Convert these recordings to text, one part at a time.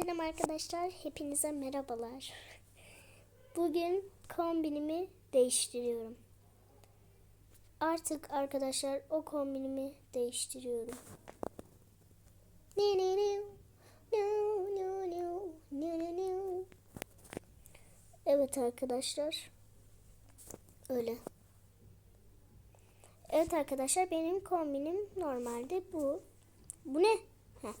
Selam arkadaşlar, hepinize merhabalar. Bugün kombinimi değiştiriyorum. Artık arkadaşlar o kombinimi değiştiriyorum. Evet arkadaşlar. Öyle. Evet arkadaşlar benim kombinim normalde bu. Bu ne? Heh.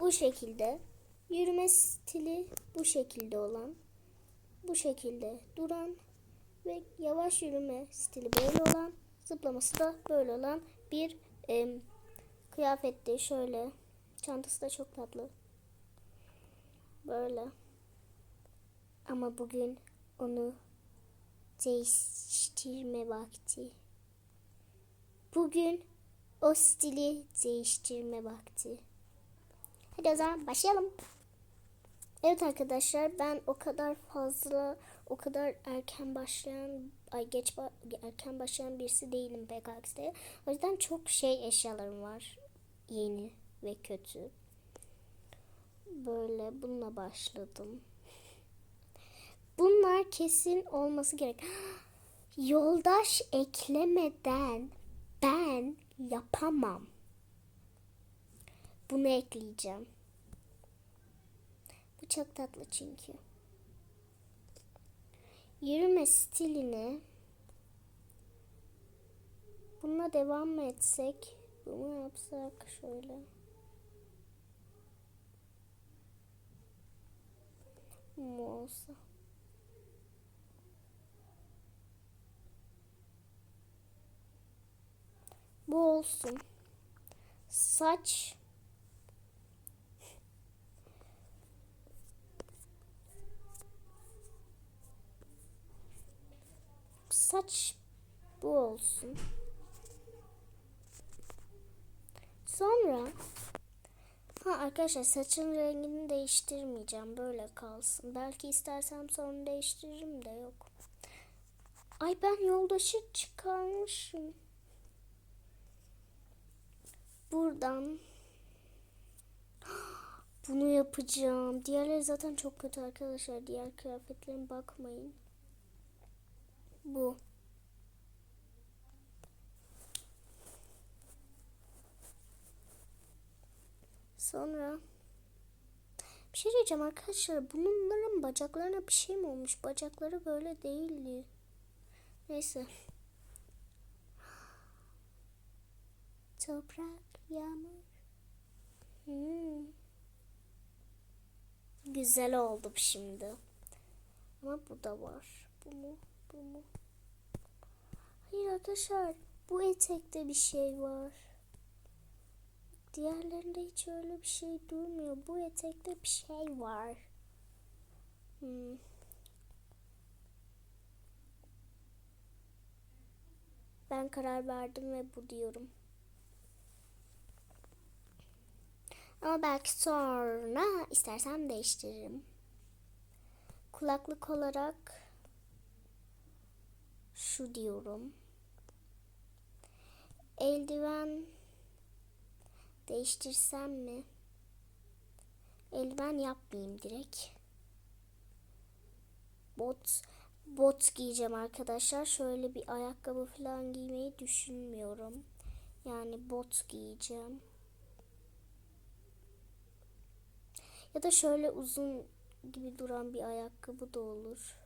Bu şekilde. Yürüme stili bu şekilde olan. Bu şekilde duran ve yavaş yürüme stili böyle olan. Zıplaması da böyle olan bir em, kıyafetti. Şöyle. Çantası da çok tatlı. Böyle. Ama bugün onu değiştirme vakti. Bugün o stili değiştirme vakti. Hadi o zaman başlayalım. Evet arkadaşlar ben o kadar fazla o kadar erken başlayan ay geç erken başlayan birisi değilim PKX'de. O yüzden çok şey eşyalarım var. Yeni ve kötü. Böyle bununla başladım. Bunlar kesin olması gerek. Yoldaş eklemeden ben yapamam. Bunu ekleyeceğim. Bu çok tatlı çünkü. Yürüme stilini bununla devam mı etsek? Bunu yapsak şöyle. Mu olsa. Bu olsun. Saç saç bu olsun. Sonra ha arkadaşlar saçın rengini değiştirmeyeceğim. Böyle kalsın. Belki istersem sonra değiştiririm de yok. Ay ben yoldaşı çıkarmışım. Buradan bunu yapacağım. Diğerleri zaten çok kötü arkadaşlar. Diğer kıyafetlerime bakmayın. Bu. Sonra bir şey diyeceğim arkadaşlar. Bunların bacaklarına bir şey mi olmuş? Bacakları böyle değildi. Neyse. Toprak, yağmur. Hmm. Güzel oldu şimdi. Ama bu da var. Bu mu? Bu? Hayır arkadaşlar. Bu etekte bir şey var. Diğerlerinde hiç öyle bir şey durmuyor. Bu etekte bir şey var. Hmm. Ben karar verdim ve bu diyorum. Ama belki sonra istersem değiştiririm. Kulaklık olarak şu diyorum. Eldiven değiştirsem mi? Eldiven yapmayayım direkt. Bot bot giyeceğim arkadaşlar. Şöyle bir ayakkabı falan giymeyi düşünmüyorum. Yani bot giyeceğim. Ya da şöyle uzun gibi duran bir ayakkabı da olur.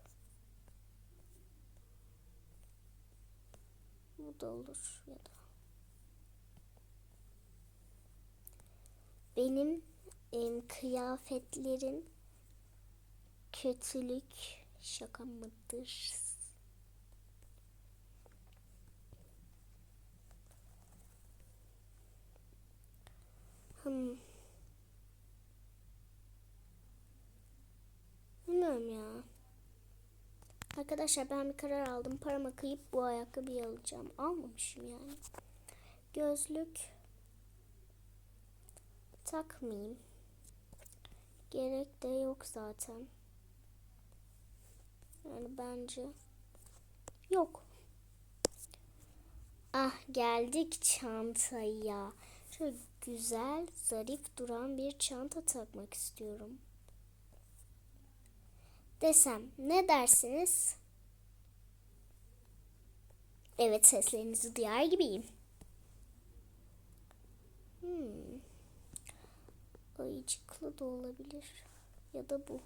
Bu da olur ya da. Benim em, kıyafetlerin kötülük şaka mıdır? Hmm. Bilmiyorum ya. Arkadaşlar ben bir karar aldım. Parama kıyıp bu ayakkabıyı alacağım. Almamışım yani. Gözlük takmayayım. Gerek de yok zaten. Yani bence yok. Ah geldik çantaya. Şöyle güzel, zarif duran bir çanta takmak istiyorum. Desem ne dersiniz? Evet seslerinizi duyar gibiyim. Hmm. Ayıcıklı da olabilir. Ya da bu.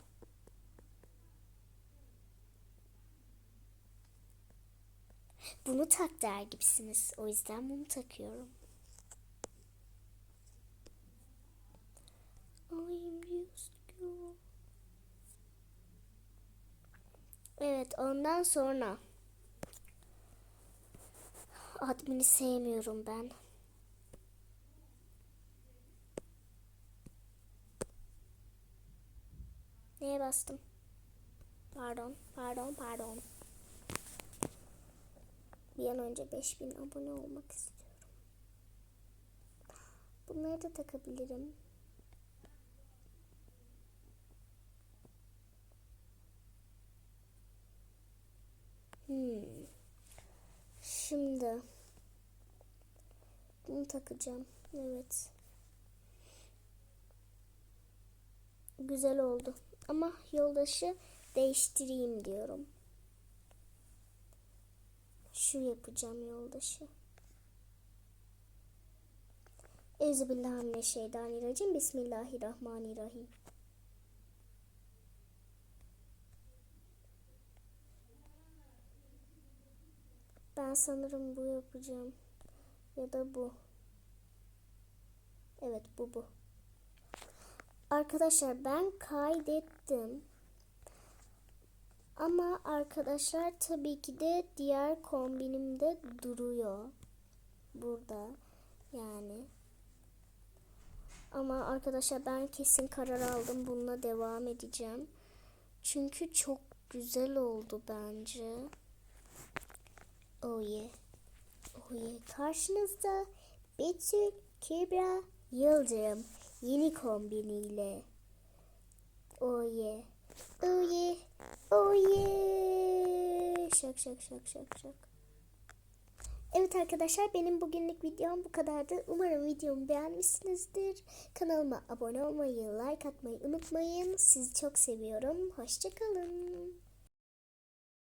Bunu tak der gibisiniz. O yüzden bunu takıyorum. Evet ondan sonra admini sevmiyorum ben. Neye bastım? Pardon, pardon, pardon. Bir an önce 5000 abone olmak istiyorum. Bunları da takabilirim. Hmm. Şimdi bunu takacağım. Evet. Güzel oldu. Ama yoldaşı değiştireyim diyorum. Şu yapacağım yoldaşı. Euzubillahimineşşeytanirracim. Bismillahirrahmanirrahim. Ben sanırım bu yapacağım. Ya da bu. Evet bu bu. Arkadaşlar ben kaydettim. Ama arkadaşlar tabii ki de diğer kombinimde duruyor. Burada yani. Ama arkadaşlar ben kesin karar aldım. Bununla devam edeceğim. Çünkü çok güzel oldu bence. Yeah. Oh yeah. Karşınızda Betül Kebra Yıldırım yeni kombiniyle. Yeah. Yeah. Oh yeah. Şak şak şak şak şak. Evet arkadaşlar benim bugünlük videom bu kadardı. Umarım videomu beğenmişsinizdir. Kanalıma abone olmayı, like atmayı unutmayın. Sizi çok seviyorum. Hoşçakalın.